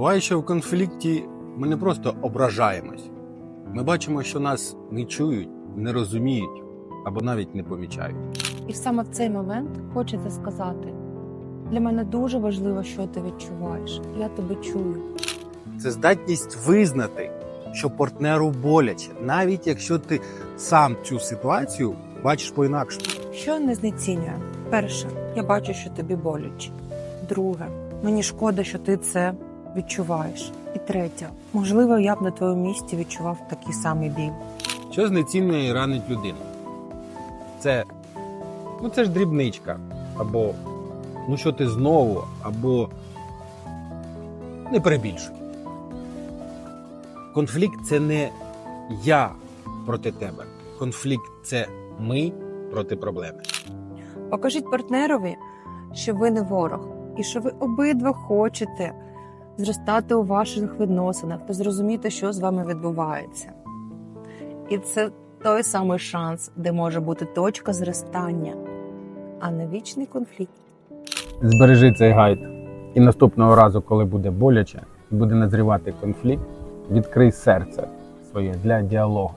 Буває, що в конфлікті ми не просто ображаємось. Ми бачимо, що нас не чують, не розуміють або навіть не помічають. І саме в цей момент хочеться сказати: для мене дуже важливо, що ти відчуваєш. Я тебе чую. Це здатність визнати, що партнеру боляче, навіть якщо ти сам цю ситуацію бачиш по-інакшому. Що не знецінює? Перше, я бачу, що тобі боляче. Друге, мені шкода, що ти це відчуваєш. І третє, можливо, я б на твоєму місці відчував такий самий біль. Що знецінює і ранить людину? Це, ну це ж дрібничка, або ну що ти знову, або не перебільшуй. Конфлікт це не я проти тебе. Конфлікт це ми проти проблеми. Покажіть партнерові, що ви не ворог, і що ви обидва хочете зростати у ваших відносинах та зрозуміти, що з вами відбувається. І це той самий шанс, де може бути точка зростання, а не вічний конфлікт. Збережи цей гайд. І наступного разу, коли буде боляче, і буде назрівати конфлікт, відкрий серце своє для діалогу.